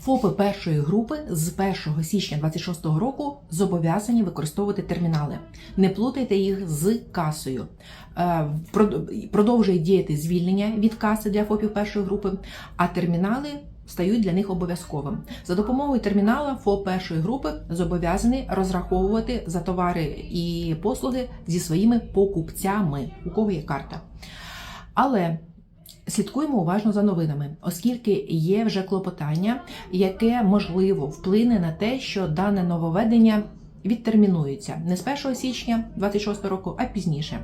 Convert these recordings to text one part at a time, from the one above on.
ФОПи першої групи з 1 січня 26 року зобов'язані використовувати термінали. Не плутайте їх з касою. Е, Продовжує діяти звільнення від каси для ФОПів першої групи, а термінали стають для них обов'язковим. За допомогою термінала ФОП першої групи зобов'язаний розраховувати за товари і послуги зі своїми покупцями, у кого є карта. Але слідкуємо уважно за новинами, оскільки є вже клопотання, яке можливо вплине на те, що дане нововведення відтермінується не з 1 січня 26 року, а пізніше.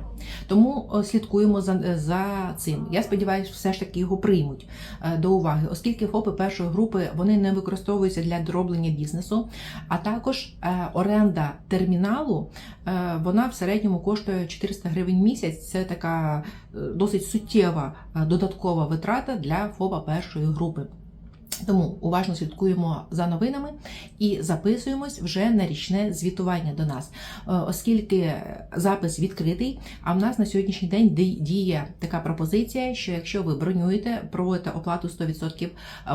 Тому слідкуємо за, за цим. Я сподіваюся, все ж таки його приймуть е, до уваги, оскільки ФОПи першої групи вони не використовуються для дроблення бізнесу, а також е, оренда терміналу е, вона в середньому коштує 400 гривень місяць. Це така е, досить суттєва е, додаткова витрата для ФОПа першої групи. Тому уважно слідкуємо за новинами і записуємось вже на річне звітування до нас, Е, оскільки запис відкритий. А в нас на сьогоднішній день діє така пропозиція, що якщо ви бронюєте, проводите оплату 100%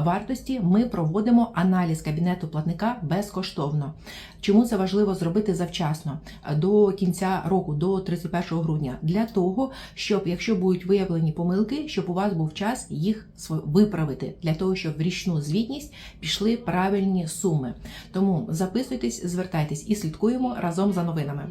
вартості, ми проводимо аналіз кабінету платника безкоштовно. Чому це важливо зробити завчасно е, до кінця року, до 31 грудня, для того, щоб якщо будуть виявлені помилки, щоб у вас був час їх виправити, для того, щоб в річну звітність пішли правильні суми. Тому записуйтесь, звертайтесь і слідкуємо разом за новинами.